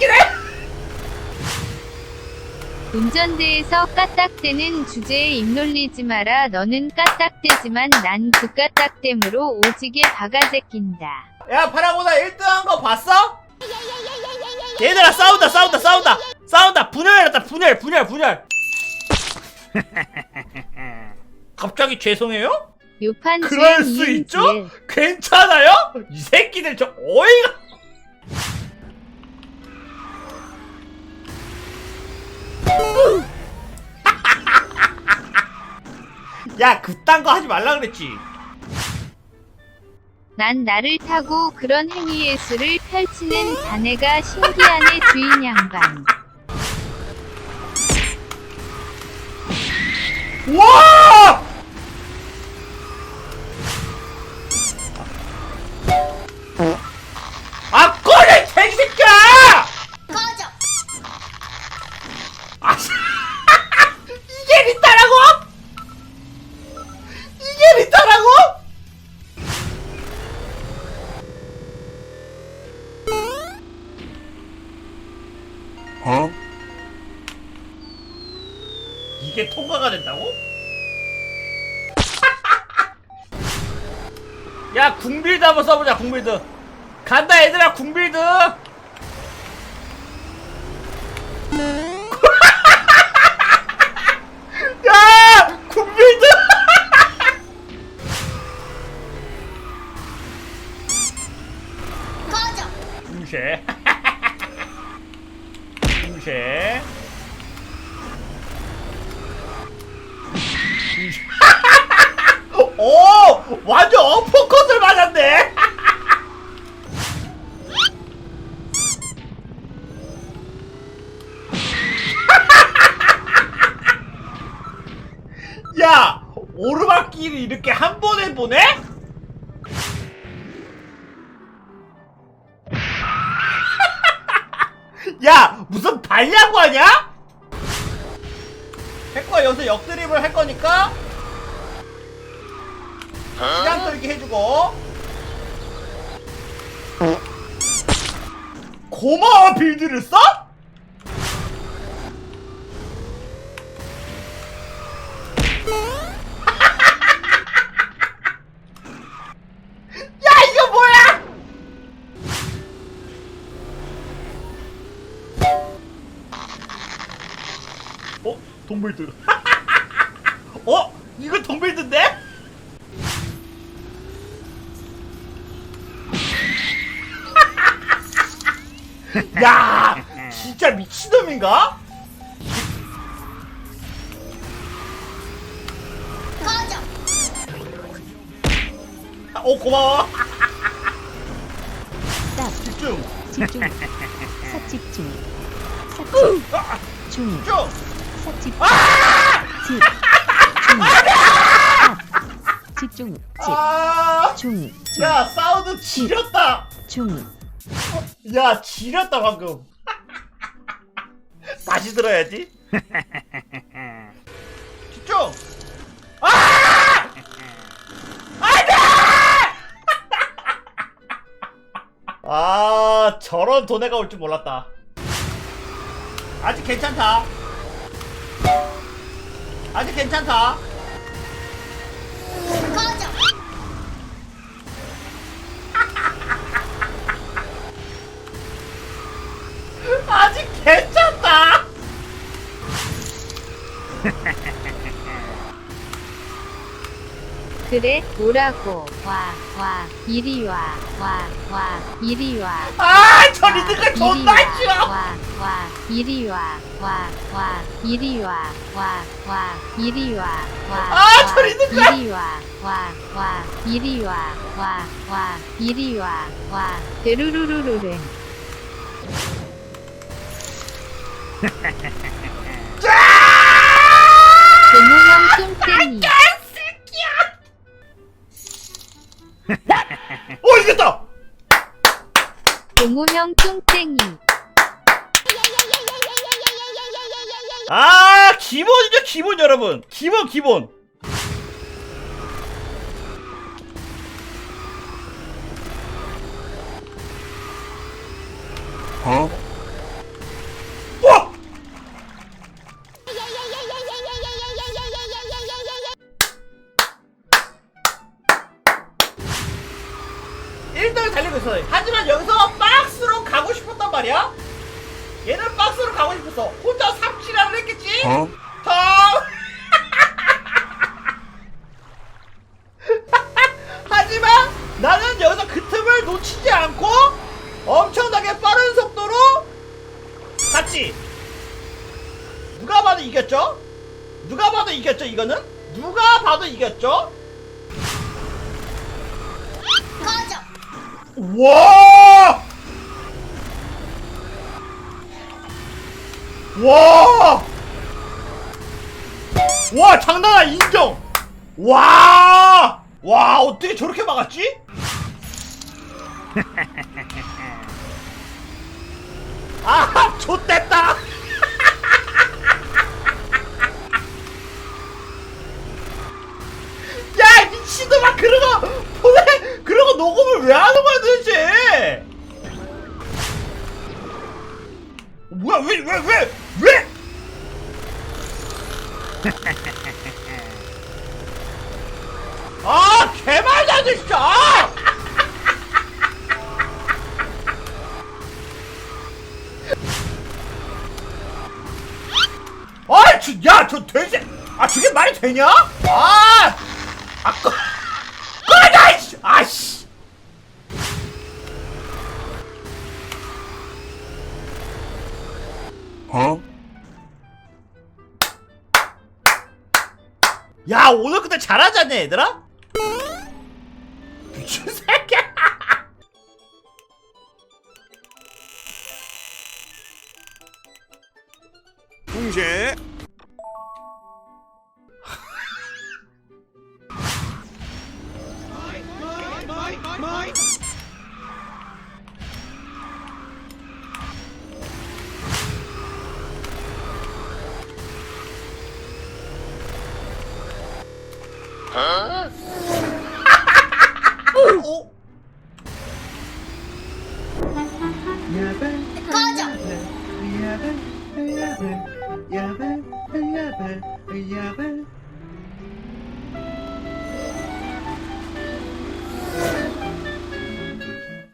웃기네 운전대에서 까딱대는 주제에 입 놀리지 마라. 너는 까딱대지만 난 그 까딱댐으로 오지게 박아제낀다. 야 파라고나 1등한 거 봤어? 얘들아 싸운다 싸운다 싸운다 싸운다 분열했다 분열 분열 분열 갑자기 죄송해요? 요판 그럴 수 있죠? 괜찮아요? 이 새끼들 저 어이가 야 그딴 거 하지 말라 그랬지 난 나를 타고 그런 행위 예술을 펼치는 자네가 신기하네 주인 양반. 와! 이게 통과가 된다고? 야 궁빌드 한번 써보자 궁빌드 간다 얘들아 궁빌드 야 오르막길을 이렇게 한 번에 보내? 야 무슨 발야구 하냐? 해커 여기서 역드립을 할 거니까 시간 끌기 해주고 고마워 빌드를 써? 어? 동빌드 어? 이거 동빌드인데? 야 진짜 미친놈인가? 꺼져. 어 고마워 딱 집중 집중 삭집중 삭집 아, 중 집중 삭 집. 아! 집. 중. 삭. 집중 아! 집중 야 사운드 지렸다! 중 야 지렸다 방금. 다시 들어야지. 집중! 아! 안돼! 아 저런 도네가 올 줄 몰랐다. 아직 괜찮다 아직 괜찮다 그래 오라고 와 와 이리 와 와 와 이리 와 아 저리들가 존나 싫어 와, 와, 이리 와, 와, 와, 이리 와, 와, 와, 이리 와, 와, 아, 와, 저리 들어가! 이리 와, 와, 와, 이리 와, 와, 와, 이리 와, 와, 데루루루루루. 동호형 뚱땡이. 아 기본이죠 기본 여러분. 기본 기본. 어? 1등을 달리고 있었어요. 하지만 여기서 박스로 가고 싶었단 말이야. 얘는 박스로 가고 싶었어. 혼자 삽질하려 했겠지? 어? 더... 하지만 나는 여기서 그 틈을 놓치지 않고 엄청나게 빠른 속도로 갔지. 누가 봐도 이겼죠? 누가 봐도 이겼죠, 이거는? 누가 봐도 이겼죠? 와! 와! 와, 장난 아니 인정! 와! 와, 어떻게 저렇게 막았지? 아, 좆됐다! 야, 이 미친놈아, 그러고, 왜, 왜 하는 거야, 도대체? 뭐야, 왜, 왜, 왜, 왜? 아, 개말도 진짜! 아! 아이, 저, 야, 저 돼지, 아, 저게 말이 되냐? 아, 아, 야, 오늘 근데 잘하지 않냐, 얘들아? 미친 새끼야. 붕괴 어? 꺼져. 야배